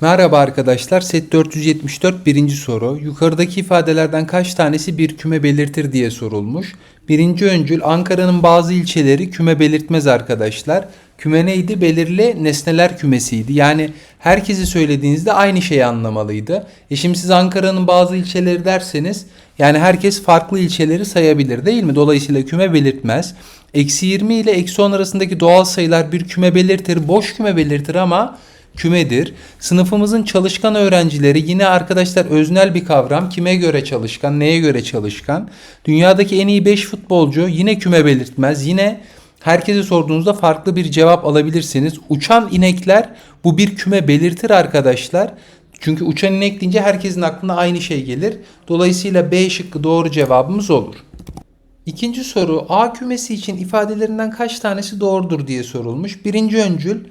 Merhaba arkadaşlar. Set 474 birinci soru. Yukarıdaki ifadelerden kaç tanesi bir küme belirtir diye sorulmuş. Birinci öncül Ankara'nın bazı ilçeleri küme belirtmez arkadaşlar. Küme neydi? Belirli nesneler kümesiydi. Yani herkesi söylediğinizde aynı şeyi anlamalıydı. E şimdi siz Ankara'nın bazı ilçeleri derseniz yani herkes farklı ilçeleri sayabilir değil mi? Dolayısıyla küme belirtmez. Eksi 20 ile eksi 10 arasındaki doğal sayılar bir küme belirtir. Boş küme belirtir ama kümedir. Sınıfımızın çalışkan öğrencileri yine arkadaşlar öznel bir kavram. Kime göre çalışkan, neye göre çalışkan? Dünyadaki en iyi 5 futbolcu yine küme belirtmez. Yine herkese sorduğunuzda farklı bir cevap alabilirsiniz. Uçan inekler bu bir küme belirtir arkadaşlar. Çünkü uçan inek deyince herkesin aklına aynı şey gelir. Dolayısıyla B şıkkı doğru cevabımız olur. İkinci soru A kümesi için ifadelerinden kaç tanesi doğrudur diye sorulmuş. Birinci öncül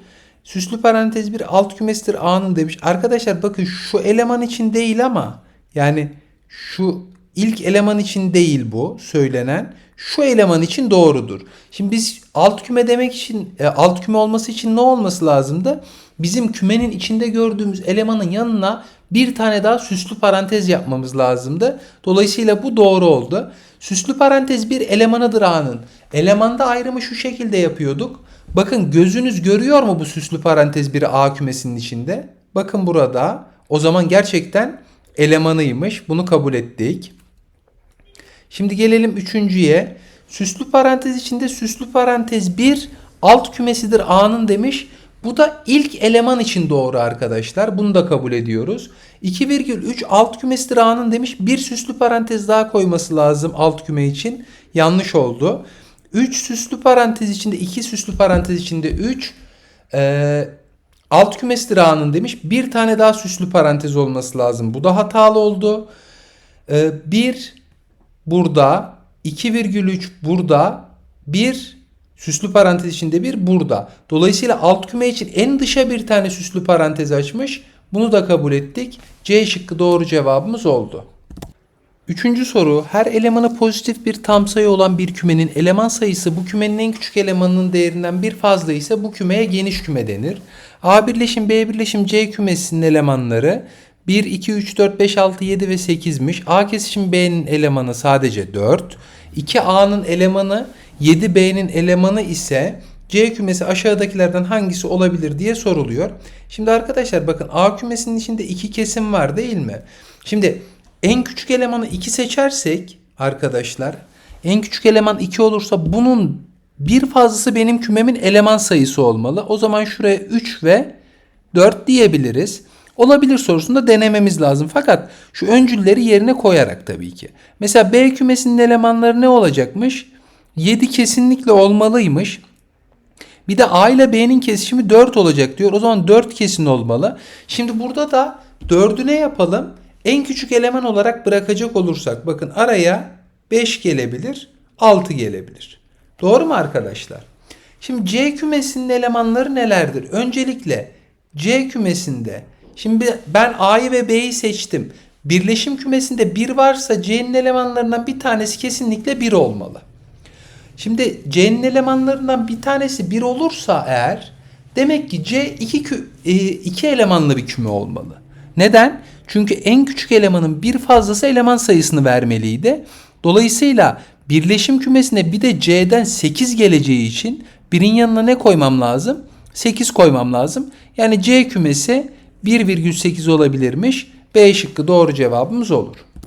süslü parantez bir alt kümesidir A'nın demiş. Arkadaşlar bakın şu eleman için değil ama yani şu ilk eleman için değil bu söylenen. Şu eleman için doğrudur. Şimdi biz alt küme demek için e, alt küme olması için ne olması lazımdı? Bizim kümenin içinde gördüğümüz elemanın yanına bir tane daha süslü parantez yapmamız lazımdı. Dolayısıyla bu doğru oldu. Süslü parantez bir elemanıdır A'nın. Elemanda ayrımı şu şekilde yapıyorduk. Bakın gözünüz görüyor mu bu süslü parantez bir A kümesinin içinde? Bakın burada. O zaman gerçekten elemanıymış. Bunu kabul ettik. Şimdi gelelim üçüncüye. Süslü parantez içinde süslü parantez bir alt kümesidir A'nın demiş. Bu da ilk eleman için doğru arkadaşlar. Bunu da kabul ediyoruz. 2,3 alt kümesidir A'nın demiş. Bir süslü parantez daha koyması lazım alt küme için. Yanlış oldu. 3 süslü parantez içinde 2 süslü parantez içinde 3 ee, alt kümesidir A'nın demiş. Bir tane daha süslü parantez olması lazım. Bu da hatalı oldu. 1 burada 2,3 burada 1 süslü parantez içinde bir burada. Dolayısıyla alt küme için en dışa bir tane süslü parantez açmış. Bunu da kabul ettik. C şıkkı doğru cevabımız oldu. Üçüncü soru. Her elemanı pozitif bir tam sayı olan bir kümenin eleman sayısı bu kümenin en küçük elemanının değerinden bir fazla ise bu kümeye geniş küme denir. A birleşim B birleşim C kümesinin elemanları 1, 2, 3, 4, 5, 6, 7 ve 8'miş. A kesişim B'nin elemanı sadece 4. 2A'nın elemanı 7B'nin elemanı ise C kümesi aşağıdakilerden hangisi olabilir diye soruluyor. Şimdi arkadaşlar bakın A kümesinin içinde iki kesim var değil mi? Şimdi en küçük elemanı 2 seçersek arkadaşlar en küçük eleman 2 olursa bunun bir fazlası benim kümemin eleman sayısı olmalı. O zaman şuraya 3 ve 4 diyebiliriz. Olabilir sorusunda denememiz lazım. Fakat şu öncülleri yerine koyarak tabii ki. Mesela B kümesinin elemanları ne olacakmış? 7 kesinlikle olmalıymış. Bir de A ile B'nin kesişimi 4 olacak diyor. O zaman 4 kesin olmalı. Şimdi burada da 4'ü ne yapalım? En küçük eleman olarak bırakacak olursak bakın araya 5 gelebilir, 6 gelebilir. Doğru mu arkadaşlar? Şimdi C kümesinin elemanları nelerdir? Öncelikle C kümesinde şimdi ben A'yı ve B'yi seçtim. Birleşim kümesinde 1 varsa C'nin elemanlarından bir tanesi kesinlikle 1 olmalı. Şimdi C'nin elemanlarından bir tanesi 1 olursa eğer demek ki C iki, kü, e, iki elemanlı bir küme olmalı. Neden? Çünkü en küçük elemanın bir fazlası eleman sayısını vermeliydi. Dolayısıyla birleşim kümesine bir de C'den 8 geleceği için birin yanına ne koymam lazım? 8 koymam lazım. Yani C kümesi 1,8 olabilirmiş. B şıkkı doğru cevabımız olur.